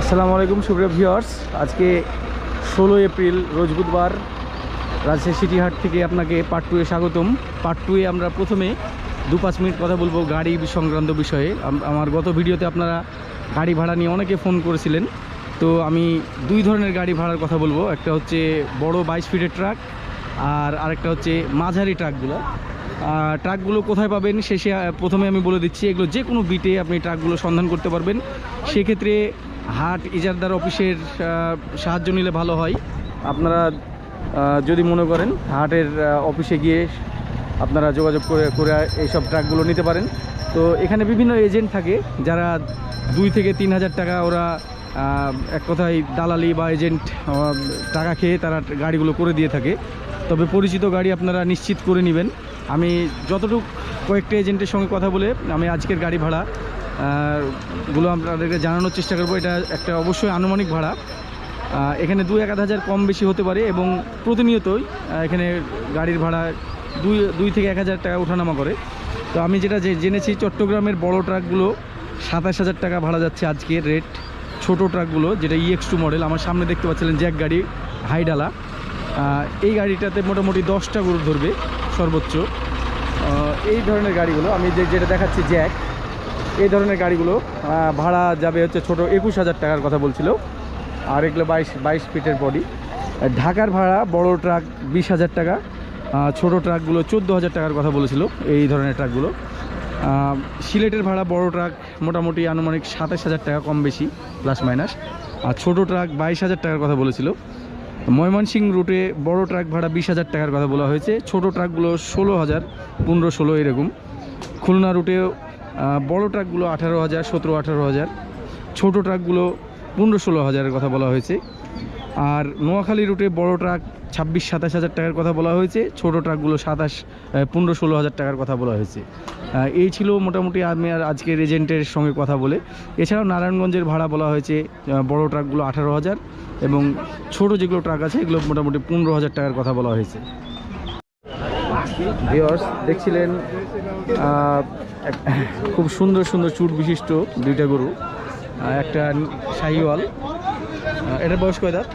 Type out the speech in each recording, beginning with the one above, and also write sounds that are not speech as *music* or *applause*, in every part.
আসসালামু আলাইকুম, সুপ্রিয় ভিউয়ার্স। আজকে ষোলো এপ্রিল, রোজ বুধবার রাজশাহী সিটি হাট থেকে আপনাকে পার্ট টুয়ে স্বাগতম। পার্ট টুয়ে আমরা প্রথমে দু পাঁচ মিনিট কথা বলব গাড়ি সংক্রান্ত বিষয়ে। আমার গত ভিডিওতে আপনারা গাড়ি ভাড়া নিয়ে অনেকে ফোন করেছিলেন। তো আমি দুই ধরনের গাড়ি ভাড়ার কথা বলব। একটা হচ্ছে বড় বাইশ ফিটের ট্রাক আর আরেকটা হচ্ছে মাঝারি ট্রাকগুলো ট্রাকগুলো কোথায় পাবেন? শেষে প্রথমে আমি বলে দিচ্ছি, এগুলো যে কোনো বিটে আপনি ট্রাকগুলো সন্ধান করতে পারবেন। সেক্ষেত্রে হাট ইজারদার অফিসের সাহায্য নিলে ভালো হয়। আপনারা যদি মনে করেন হাটের অফিসে গিয়ে আপনারা যোগাযোগ করে করে এইসব ট্রাকগুলো নিতে পারেন। তো এখানে বিভিন্ন এজেন্ট থাকে যারা দুই থেকে তিন হাজার টাকা ওরা এক কথায় দালালি বা এজেন্ট টাকা খেয়ে তারা গাড়িগুলো করে দিয়ে থাকে। তবে পরিচিত গাড়ি আপনারা নিশ্চিত করে নেবেন। আমি যতটুকু কয়েকটা এজেন্টের সঙ্গে কথা বলে আমি আজকের গাড়ি ভাড়া গুলো আপনাদেরকে জানানোর চেষ্টা করব। এটা একটা অবশ্যই আনুমানিক ভাড়া। এখানে দু এক আধ হাজার কম বেশি হতে পারে এবং প্রতিনিয়তই এখানে গাড়ির ভাড়া দুই দুই থেকে এক হাজার টাকা ওঠানামা করে। তো আমি যেটা জেনেছি, চট্টগ্রামের বড় ট্রাকগুলো সাতাশ হাজার টাকা ভাড়া যাচ্ছে আজকের রেট। ছোট ট্রাকগুলো, যেটা ইএক্স টু মডেল আমার সামনে দেখতে পাচ্ছিলেন জ্যাক গাড়ি হাইডালা। এই গাড়িটাতে মোটামুটি দশটা গরু ধরবে সর্বোচ্চ। এই ধরনের গাড়িগুলো, আমি যে যেটা দেখাচ্ছি জ্যাক এই ধরনের গাড়িগুলো ভাড়া যাবে হচ্ছে ছোট একুশ হাজার টাকার কথা বলছিল। আর এগুলো বাইশ বাইশ ফিটের বডি ঢাকার ভাড়া বড় ট্রাক বিশ হাজার টাকা ছোট ট্রাকগুলো চোদ্দ হাজার টাকার কথা বলেছিল এই ধরনের ট্রাকগুলো। সিলেটের ভাড়া বড় ট্রাক মোটামুটি আনুমানিক সাতাশ হাজার টাকা কম বেশি প্লাস মাইনাস আর ছোট ট্রাক বাইশ হাজার টাকার কথা বলেছিল। ময়মনসিং রুটে বড় ট্রাক ভাড়া বিশ হাজার টাকার কথা বলা হয়েছে। ছোট ট্রাকগুলো ষোলো হাজার, পনেরো ষোলো এরকম। খুলনা রুটেও বড় ট্রাকগুলো আঠারো হাজার, সতেরো, আঠারো হাজার, ছোটো ট্রাকগুলো পনেরো, ষোলো হাজারের কথা বলা হয়েছে। আর নোয়াখালী রুটে বড় ট্রাক ছাব্বিশ, সাতাশ হাজার টাকার কথা বলা হয়েছে, ছোট ট্রাকগুলো সাতাশ পনেরো, ষোলো হাজার টাকার কথা বলা হয়েছে। এই ছিল মোটামুটি আমি আর আজকের এজেন্টের সঙ্গে কথা বলে। এছাড়াও নারায়ণগঞ্জের ভাড়া বলা হয়েছে বড় ট্রাকগুলো আঠারো হাজার এবং ছোট যেগুলো ট্রাক আছে, এগুলো মোটামুটি পনেরো হাজার টাকার কথা বলা হয়েছে। দেখছিলেন খুব সুন্দর সুন্দর চুট বিশিষ্ট দুইটা গরু একটা শাহিওয়াল এটার বয়স কয় দাঁত?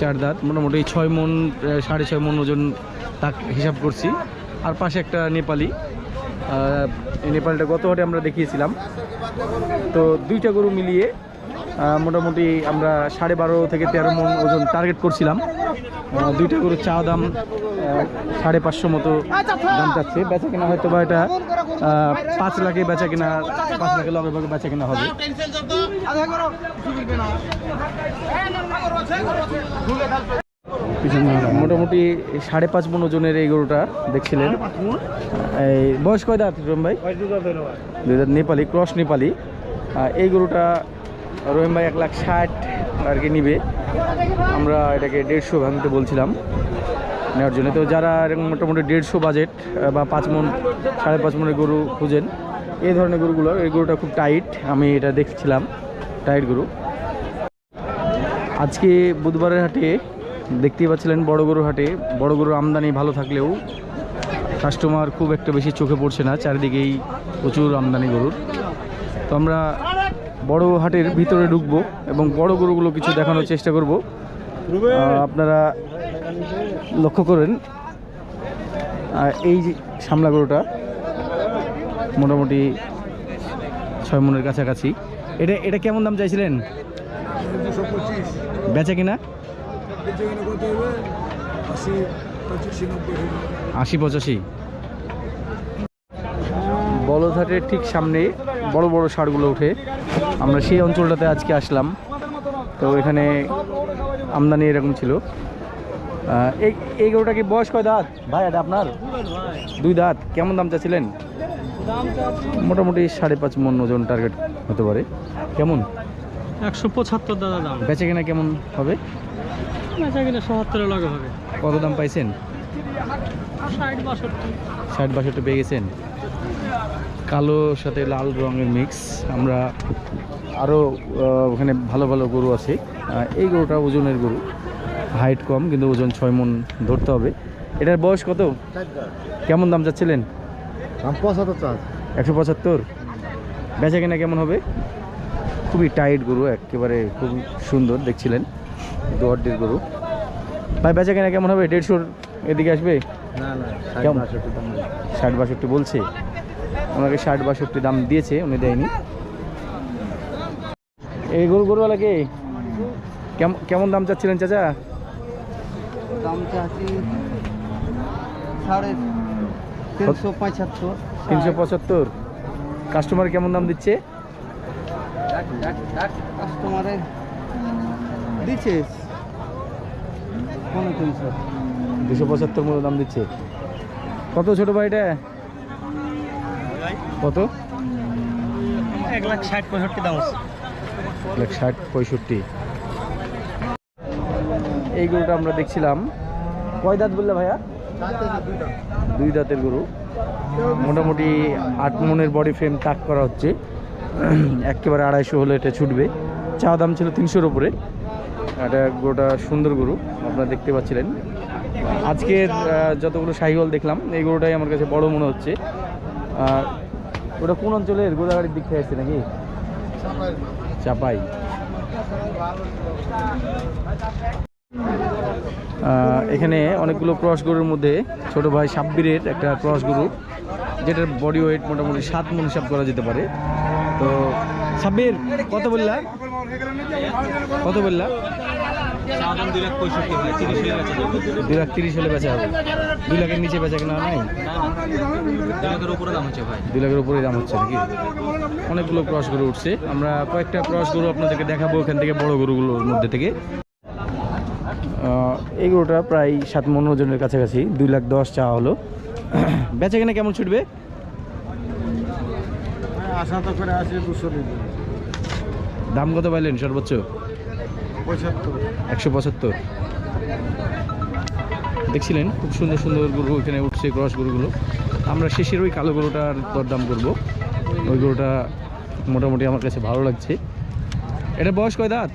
চার দাঁত। মোটামুটি ছয় মন সাড়ে ছয় মন ওজন তাক হিসাব করছি। আর পাশে একটা নেপালি নেপালটা গত হাটে আমরা দেখিয়েছিলাম। তো দুইটা গরু মিলিয়ে মোটামুটি আমরা সাড়ে বারো থেকে তেরো মন ওজন টার্গেট করছিলাম। দুইটা গরুর চা দাম সাড়ে পাঁচশো মতো দাম চাচ্ছে। বেচা কিনা হয়তো বা এটা পাঁচ লাখে বেচা কিনা, পাঁচ লাখে লগে ভাগে বেচা কিনা হবে। মোটামুটি সাড়ে পাঁচ মন ওজনের এই গরুটা দেখছিলেন। এই, বয়স কয় দাঁত, রহিম ভাই? দুই দাঁত নেপালি, ক্রস নেপালি। এই গরুটা রহিম ভাই এক লাখ ষাট আর কি নিবে। আমরা এটাকে দেড়শো ভাঙতে বলছিলাম। নেওয়ার জন্য। তো যারা এরকম মোটামুটি দেড়শো বাজেট বা পাঁচ মন, সাড়ে পাঁচ মনের গরু খুঁজেন, এই ধরনের গরুগুলো, এই গরুটা খুব টাইট আমি এটা দেখছিলাম টাইট গরু। আজকে বুধবারের হাটে দেখতেই পাচ্ছিলেন বড় গরুর হাটে, বড় গরুর আমদানি ভালো থাকলেও কাস্টমার খুব একটা বেশি চোখে পড়ছে না, চারিদিকেই প্রচুর আমদানি গরুর। তো আমরা বড় হাটের ভিতরে ঢুকবো এবং বড় গরুগুলো কিছু দেখানোর চেষ্টা করব। আপনারা লক্ষ্য করেন এই যে সামলা গরুটা মোটামুটি ছয় মনের কাছাকাছি। এটা এটা কেমন দাম চাইছিলেন? বেচা কিনা? আশি পঁচাশি। বলদহাটের ঠিক সামনে বড় বড় সারগুলো ওঠে। আমরা সেই অঞ্চলটাতে আজকে আসলাম। তো এখানে আমদানি এরকম ছিল। এই এই গরুটা কি বয়স কয় দাঁত? ভাই এটা আপনার? দুই দাঁত। কেমন দাম চাচ্ছিলেন? মোটামুটি সাড়ে পাঁচ মন ওজন টার্গেট হতে পারে। কেমন? একশো পঁচাত্তর দাদা দাম। বেচে কিনা কেমন হবে? বেচা কিনা সত্তরের লগে হবে। কত দাম পাইছেন? ষাট বাষট্টি। পেয়ে গেছেন। কালোর সাথে লাল রঙের মিক্স আমরা আরও ওখানে ভালো ভালো গরু আছে। এই গরুটা ওজনের গরু। হাইট কম কিন্তু ওজন ছয় মন ধরতে হবে। এটার বয়স কত? কেমন দাম যাচ্ছিলেন একশো পঁচাত্তর? বেচা কেনা কেমন হবে? খুবই টাইট গরু একেবারে খুব সুন্দর দেখছিলেন দোয়ারটির গরু। ভাই বেচা কেনা কেমন হবে? দেড়শোর এদিকে আসবে? কেমন? ষাট বাষট্টি বলছে। ওনাকে ষাট বাষট্টি দাম দিয়েছে উনি দেয়নি। এই গরু গরুওয়ালা কে? কেমন কেমন দাম চাচ্ছিলেন চাচা? দাম চাচ্ছি সাড়ে তিনশো পঁচাত্তর। তিনশো পঁচাত্তর। কাস্টমার কেমন দাম দিচ্ছে? কাস্টমারে দিচ্ছে। পনেরো তিনশো। দুশো পঁচাত্তর মতো দাম দিচ্ছে। কত ছোট ভাইটা কত? এক লাখ ষাট পঁয়ষট্টি দাম আছে। এক লাখ ষাট পঁয়ষট্টি। এই গরুটা আমরা দেখছিলাম। কয় দাঁত বললে ভাইয়া? দুই দাঁতের গরু। মোটামুটি আট মনের বডি ফ্রেম তাক করা হচ্ছে। একেবারে আড়াইশো হলে এটা ছুটবে। চা দাম ছিল তিনশোর উপরে। এটা গরুটা সুন্দর গরু, আপনারা দেখতে পাচ্ছিলেন। আজকের যতগুলো শাহিওয়াল দেখলাম, এই গরুটাই আমার কাছে বড় মনে হচ্ছে। আর ওটা কোন অঞ্চলের? গোদাগাড়ির দিক থেকে আসছে নাকি? চাপাই। এখানে অনেকগুলো ক্রস গরুর মধ্যে ছোট ভাই সাব্বিরের একটা ক্রস গরু, যেটার বডি ওয়েট মোটামুটি সাত মন হিসাব করা যেতে পারে। তো, সাব্বির, কত বললা? কত বললা? দুই লাখ তিরিশ হলে বেচা হবে। দুই লাখের নিচে বেচা কেনা নাই? দুই লাখের উপরে দাম হচ্ছে নাকি? অনেকগুলো ক্রস গরু উঠছে। আমরা কয়েকটা ক্রস গরু আপনাদেরকে দেখাবো এখান থেকে, বড় গরুগুলোর মধ্যে থেকে। এই গরুটা প্রায় সাত মন ওজনের কাছাকাছি দুই লাখ দশ চাওয়া হলো। *clears throat* বেচা কেনা কেমন ছুটবে? আশা তো করে আছে দুশো দাম কত পাইলেন সর্বোচ্চ? একশো পঁচাত্তর। দেখছিলেন খুব সুন্দর সুন্দর গরু এখানে উঠছে ক্রস গরুগুলো। আমরা শেষের ওই কালো গরুটার দরদাম করব। ওই গরুটা মোটামুটি আমার কাছে ভালো লাগছে। এটা বয়স কয় দাঁত।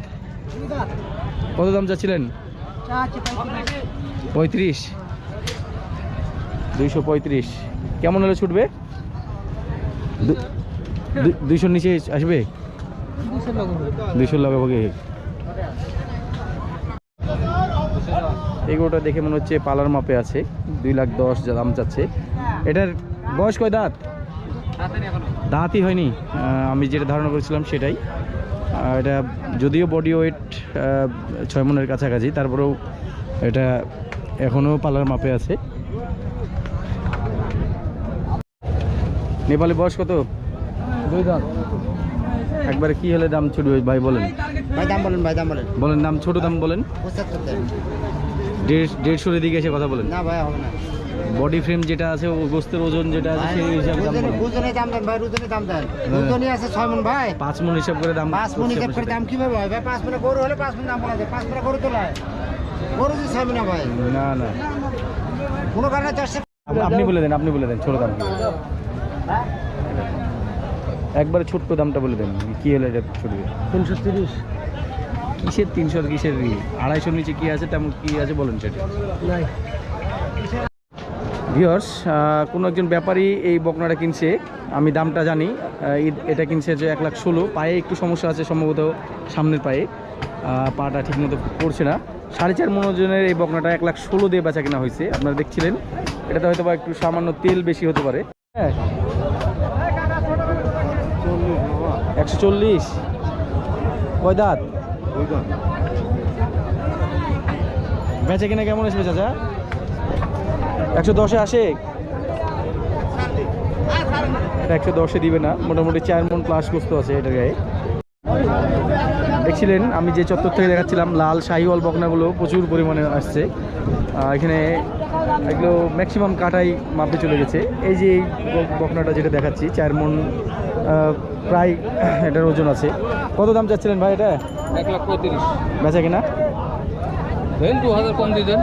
কত দাম চাচ্ছিলেন? পঁয়ত্রিশ। দুইশো পঁয়ত্রিশ। কেমন হলে ছুটবে? দুইশোর নিচে আসবে? দুইশোর লাগাভাগে এই গরুটা দেখে মনে হচ্ছে পালার মাপে আছে। দুই লাখ দশ দাম চাচ্ছে। এটার বয়স কয় দাঁত? দাঁতই হয়নি। আমি যেটা ধারণা করেছিলাম সেটাই। এটা যদিও বডি ওয়েট ছয় মনের কাছাকাছি তারপরেও এটা এখনও পালার মাপে আছে। নেপালি বয়স কত? দুই দাঁত একবারে কি হলে দাম ছুটবে? ভাই বলেন। ভাই দাম বলেন ভাই দাম বলেন। বলেন দাম ছোট দাম বলেন। দেড়শোর দিকে এসে কথা বলেন। না ভাই হবে না। বডি ফ্রেম যেটা আছে ও গোস্তের ওজন যেটা আছে সেই হিসাবে দাম বুঝনে দাম দেন ভাই রুজনে দাম দেন। রুজনে আছে ছয় মন ভাই। পাঁচ মন হিসাব করে দাম পাঁচ মণ হিসাব করে দাম কীভাবে হয় ভাই? পাঁচ মনে গরু হলে পাঁচ মন দাম বলা যায়। পাঁচ মনে গরু তো তোলায় গরু যে ছয় মনে ভাই না না। কোনো কারণে দশটা আপ- আপনি বলে দেন আপনি বলে দেন ছোট দাম। একবারে ছোট্ট দামটা বলে দেন কি হলে এটা ছুটবে তিনশো তিরিশ। কিসের তিনশো আর কিসের আড়াইশোর নিচে কি আছে তেমন কি আছে বলেন সেটা। ভিওর্স কোনো একজন ব্যাপারী এই বকনাটা কিনছে আমি দামটা জানি এটা কিনছে যে এক লাখ ষোলো পায়ে একটু সমস্যা আছে সম্ভবত সামনের পায়ে পাটা ঠিকমতো পড়ছে না। সাড়ে চার মনোজনের এই বকনাটা এক লাখ ষোলো দিয়ে বেচা কেনা হয়েছে আপনারা দেখছিলেন। এটাতে হয়তো বা একটু সামান্য তেল বেশি হতে পারে। হ্যাঁ। একশো চল্লিশ। কয় দাঁত? বেচা কেনা কেমন আসবে চাচা? একশো দশে আসে। একশো দশে দিবে না মোটামুটি চার মন প্লাস গোস্ত আছে এটার গায়ে। দেখছিলেন আমি যে চত্বর থেকে দেখাচ্ছিলাম লাল শাহিওয়াল বকনাগুলো প্রচুর পরিমাণে আসছে। এখানে এগুলো ম্যাক্সিমাম কাটাই মাপে চলে গেছে। এই যে বকনাটা যেটা দেখাচ্ছি চার মন প্রায় *clears throat* এটার ওজন আছে। কত দাম চাচ্ছিলেন ভাই এটা? এক লাখ পঁয়ত্রিশ। বেচা কিনা? দেন দু হাজার কম দিয়ে দেন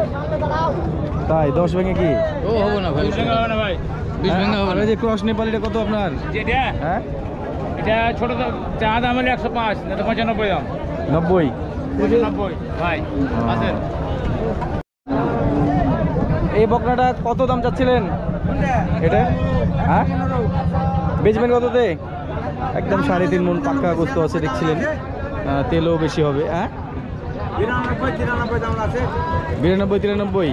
তাই দশ ভেঙে কি? ও হবে না ভাই। হবে না ভাই। বিশ ভেঙে হবে আর যে ক্রস নেপালিটা কত আপনার? হ্যাঁ? এটা ছোট দাম চা দাম হলে একশো পাঁচ না তো পঁচানব্বই দাম। নব্বই। পঁচানব্বই ভাই আসেন এই বকনাটা কত দাম চাচ্ছিলেন? এটা? হ্যাঁ? বেচবেন কততে? একদম সাড়ে তিন মন পাক্কা গোস্ত আছে দেখছিলেন। তেলও বেশি হবে হ্যাঁ? বিরানব্বই তিরানব্বই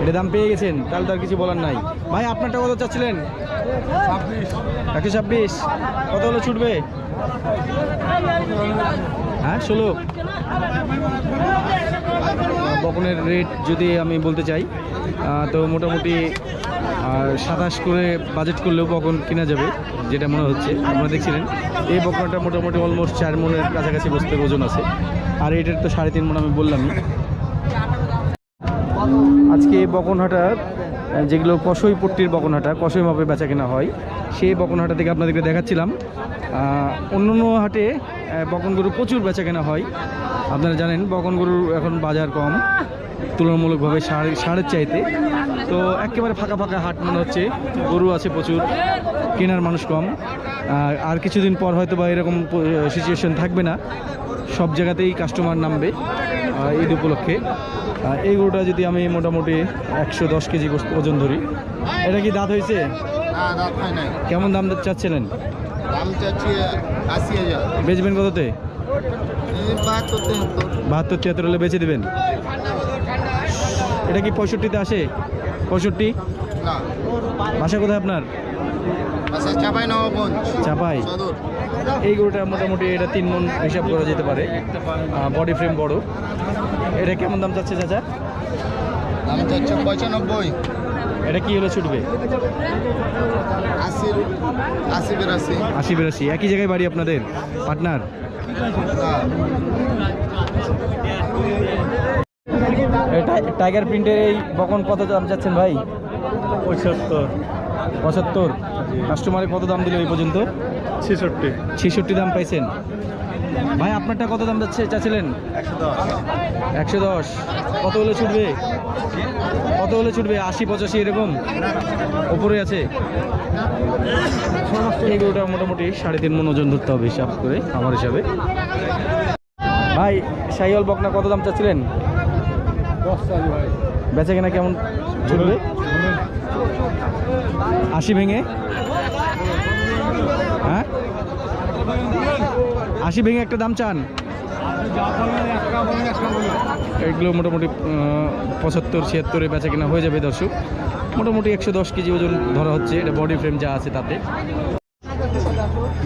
এটা দাম পেয়ে গেছেন তাহলে তো আর কিছু বলার নাই। ভাই আপনারটা কত চাচ্ছিলেন? একশো ছাব্বিশ। কত হলো ছুটবে? হ্যাঁ ষোলো। বকনের রেট যদি আমি বলতে চাই তো মোটামুটি সাতাশ করে বাজেট করলেও বকন কেনা যাবে, যেটা মনে হচ্ছে। আপনারা দেখছিলেন, এই বকনটা মোটামুটি অলমোস্ট চার মনের কাছাকাছি বস্তুর ওজন আছে। আর এটার তো সাড়ে তিন মন আমি বললামই। আজকে এই বকনহাটা যেগুলো কষই পট্টির বকনহাটা কষই মাপে বেচা কেনা হয় সেই বকনহাটা থেকে আপনাদেরকে দেখাচ্ছিলাম। অন্য অন্য হাটে বকন গরু প্রচুর বেচা কেনা হয়। আপনারা জানেন বকন গরুর এখন বাজার কম, তুলনামূলকভাবে সার সারের চাইতে। তো একেবারে ফাঁকা ফাঁকা হাট মনে হচ্ছে। গরু আছে প্রচুর, কেনার মানুষ কম। আর- কিছুদিন পর হয়তো বা এরকম সিচুয়েশন থাকবে না। সব জায়গাতেই কাস্টমার নামবে। ঈদ উপলক্ষে। এই গরুটা যদি আমি মোটামুটি একশো দশ কেজি ওজন ধরি এটা কি দাঁত হয়েছে? হয় কেমন দাম চাচ্ছিলেন? বেচবেন কততে বাহাত্তর তিয়াত্তর হলে বেচে দেবেন? এটা কি পঁয়ষট্টিতে আসে? পঁয়ষট্টি? বাসা কোথায় আপনার? চাপাই নবাবগঞ্জ চাপাই। এই গরুটা মোটামুটি এটা তিন মন হিসাব করা যেতে পারে। বডি ফ্রেম বড়। এটা কেমন দাম চাচ্ছে চাচা? দাম চাচ্ছে পঁচানব্বই। এটা কি হলে ছুটবে? আশি বিরাশি। একই জায়গায় বাড়ি আপনাদের? পার্টনার? টাইগার প্রিন্টের এই বকন কত দাম চাচ্ছেন ভাই? পঁচাত্তর। পঁচাত্তর। কাস্টমারে কত দাম দিল এই পর্যন্ত? ছেষট্টি। ছেষট্টি দাম পাইছেন। ভাই, আপনারটা কত দাম যাচ্ছে? চাচ্ছিলেন? একশো দশ। কত হলে ছুটবে? কত হলে ছুটবে? আশি, পঁচাশি, এরকম? ওপরে আছে। এই মোটামুটি সাড়ে তিন মন ওজন ধরতে হবে, হিসাব করে, আমার হিসাবে। ভাই সাইওয়াল বকনা কত দাম চাচ্ছিলেন? বেচা কেনা কেমন ছুটবে আশি ভেঙে? আশি ভেঙে একটা দাম চান? এগুলো মোটামুটি পঁচাত্তর, ছিয়াত্তরে বেচা কেনা হয়ে যাবে দর্শক। মোটামুটি একশো দশ কেজি ওজন ধরা হচ্ছে, এটা বডি ফ্রেম যা আছে তাতে।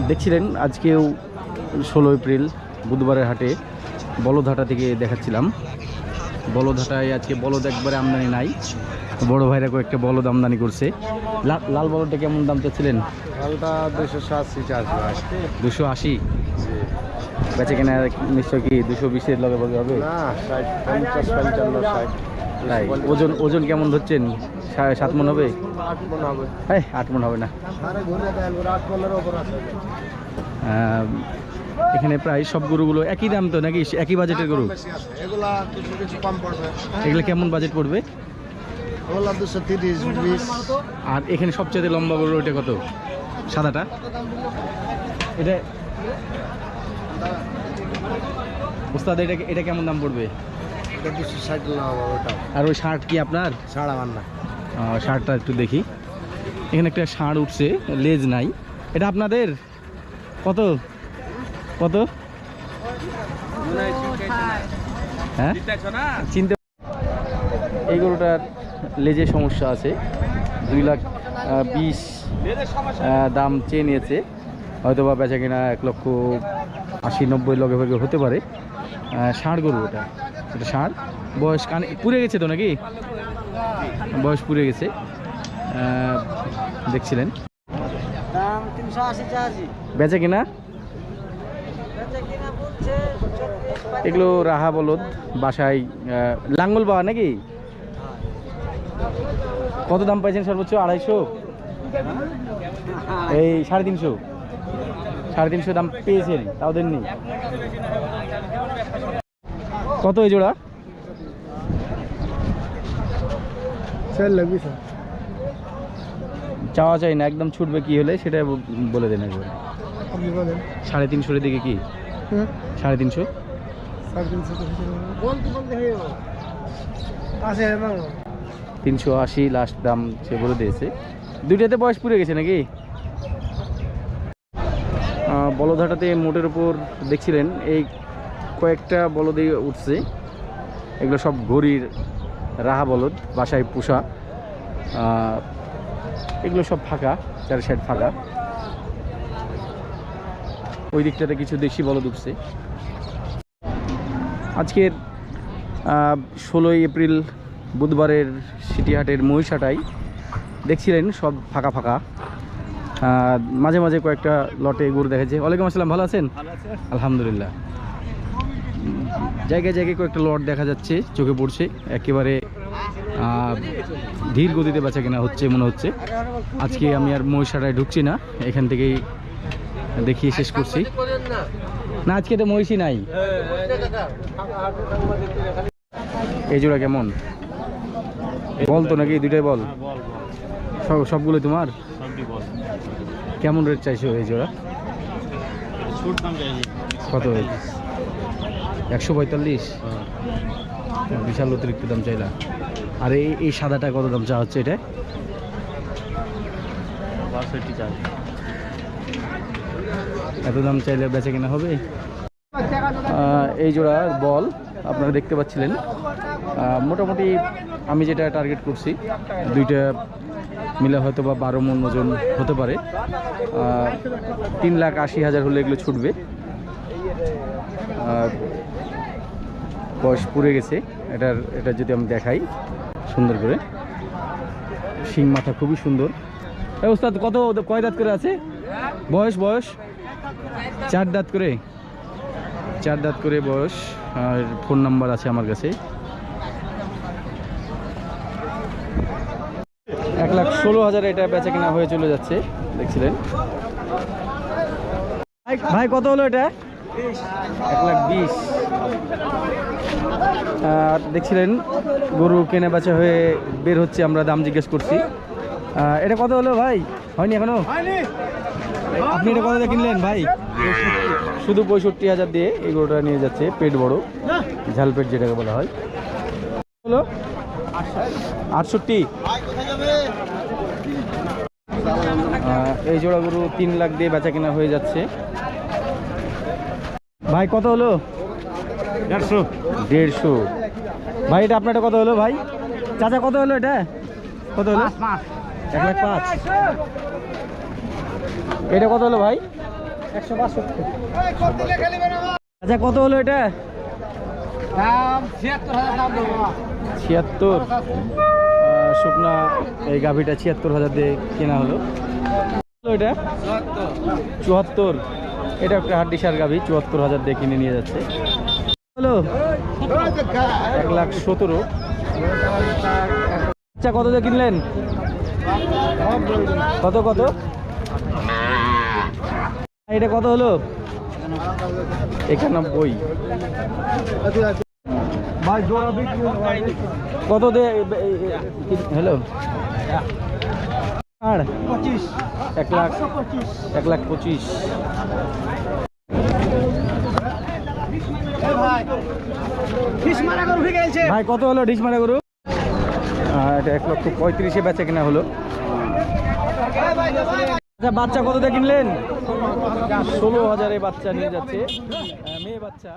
দেখছিলেন, আজকেও ষোলো এপ্রিল, বুধবারের হাটে বলদহাটা থেকে দেখাচ্ছিলাম। বলধাটায় আজকে বলদ একবারে আমদানি নাই। বড় ভাইরা কয়েকটা বলদ আমদানি করছে। লাল বলদটা কেমন দাম চাচ্ছিলেন? দুশো আশি বেচে কেনা নিশ্চয় কি দুশো বিশের লগে বলতে হবে? তাই ওজন ওজন কেমন ধরছেন? সাত মন হবে? আট মন হবে। হ্যাঁ আট মন হবে না। এখানে প্রায় সব গরুগুলো একই দাম তো নাকি? একই বাজেটের গরু? এগুলো কেমন বাজেট পড়বে? ওগুলা দুশো তিরিশ বিশ। আর এখানে সবচেয়ে লম্বা গরু ওইটা কত? সাদাটা? এটা ওস্তাদ এটা এটা কেমন দাম পড়বে? এটা দুশো ষাট ওটা আর ওই শার্ট কি আপনার? ছাড়া আমার না। শার্টটা একটু দেখি। এখানে একটা ষাঁড় উঠছে লেজ নাই। এটা আপনাদের? কত? কত? হ্যাঁ? চিনতে এই গরুটার লেজে সমস্যা আছে। দুই লাখ বিশ দাম চেয়ে নিয়েছে। হয়তো বা বেচা কিনা এক লক্ষ আশি নব্বই লগে ভাগে হতে পারে। ষাঁড় গরু ওটা এটা ষাঁড়। বয়স কানে পুড়ে গেছে তো নাকি? বয়স পুড়ে গেছে। দেখছিলেন। বেচে কিনা? এগুলো রাহা বলদ বাসায় লাঙ্গল পাওয়া নাকি? কত দাম পাইছেন সর্বোচ্চ? আড়াইশো? এই সাড়ে তিনশো। সাড়ে তিনশো দাম পেয়েছেন তাও দেননি। কত এই জোড়া? সেল লাগবি স্যার। চাওয়া চাই না একদম ছুটবে কি হলে সেটা বলে দেন একবার। সাড়ে তিনশোর দিকে কি? সাড়ে তিনশো? সাড়ে তিনশো তিনশো আশি লাস্ট দাম সে বলে দিয়েছে। দুইটাতে বয়স পুড়ে গেছে নাকি? আহ, বলদহাটাতে মোটের উপর দেখছিলেন এই কয়েকটা বলদে উঠছে। এগুলো সব গরির রাহা বলদ বাসায় পোষা। এগুলো সব ফাঁকা চার সাইড ফাঁকা। ওই দিকটাতে কিছু দেশি বলদ উঠছে। আজকের ষোলোই এপ্রিল বুধবারের সিটিহাটের মহিষাটাই। দেখছিলেন? সব ফাঁকা ফাঁকা। মাঝে মাঝে কয়েকটা লটে গরু দেখা যায় ওয়ালাইকুম আসসালাম ভালো আছেন? আলহামদুলিল্লাহ। জায়গায় জায়গায় কয়েকটা লট দেখা যাচ্ছে চোখে পড়ছে। একেবারে ধীর গতিতে বেচা কেনা হচ্ছে মনে হচ্ছে। আজকে আমি আর মহিষাটায় ঢুকছি না। এখান থেকেই দেখিয়ে শেষ করছি। না আজকে তো মহিষী নাই। এই জোড়া কেমন? বল তো নাকি? দুইটাই বল? সব সবগুলো তোমার? কেমন রেট চাইছো এই জোড়া? কত একশো পঁয়তাল্লিশ? বিশাল অতিরিক্ত দাম চাইলা। আর এই এই সাদাটা কত দাম চা হচ্ছে এটা? এত দাম চাইলে বেচে কিনা হবে? এই জোড়া বল আপনারা দেখতে পাচ্ছিলেন। মোটামুটি আমি যেটা টার্গেট করছি, দুইটা মিলে হয়তো বা বারো মন ওজন হতে পারে। তিন লাখ আশি হাজার হলে এগুলো ছুটবে। আর বয়স পুড়ে গেছে, এটার, এটা যদি আমি দেখাই, সুন্দর করে। শিং মাথা খুবই সুন্দর। ওস্তাদ, কত, কয় দাঁত করে আছে? বয়স বয়স? চার দাঁত করে। চার দাঁত করে বয়স। আর ফোন নাম্বার আছে আমার কাছে। এক লাখ ষোলো হাজার এটা বেচা কিনা হয়ে চলে যাচ্ছে, দেখছিলেন। ভাই- কত হলো এটা? এক লাখ বিশ। আর দেখছিলেন, গরু কেনা বেচা হয়ে বের হচ্ছে, আমরা দাম জিজ্ঞেস করছি। এটা কত হলো ভাই? হয়নি এখনও? আপনি এটা কত দিয়ে কিনলেন ভাই? শুধু পঁয়ষট্টি হাজার দিয়ে এই গরুটা নিয়ে যাচ্ছে, পেট বড় ঝাল পেট যেটাকে বলা হয়। হলো? আটষট্টি। এই জোড়া গরু তিন লাখ দিয়ে বেচা কিনা হয়ে যাচ্ছে। ভাই কত হলো? দেড়শো। দেড়শো। ভাই এটা আপনারটা কত হলো ভাই? চাচা কত হলো এটা? কত হলো? এক লাখ পাঁচ। এটা কত হলো ভাই? একশো বাষট্টি। আচ্ছা কত হলো এটা? দাম ছিয়াত্তর হাজার দাম দেবো। ছিয়াত্তর শুকনা এই গাভিটা ছিয়াত্তর হাজার দিয়ে কেনা হলো এটা? চুয়াত্তর। এটা একটা হাড্ডি সার গাভি, চুয়াত্তর হাজার দিয়ে কিনে নিয়ে যাচ্ছে। হলো? এক লাখ সতেরো। আচ্ছা কত দিয়ে কিনলেন? কত কত? এটা কত হলো? একানব্বই। কত দে হ্যালো? আর? এক লাখ। এক লাখ পঁচিশ। ভাই কত হলো ডিস মারা গরু? এটা এক লক্ষ পঁয়ত্রিশে বেচা কিনা হলো। আচ্ছা বাচ্চা কত দিয়ে কিনলেন? ষোলো হাজারে বাচ্চা নিয়ে যাচ্ছে। মেয়ে বাচ্চা।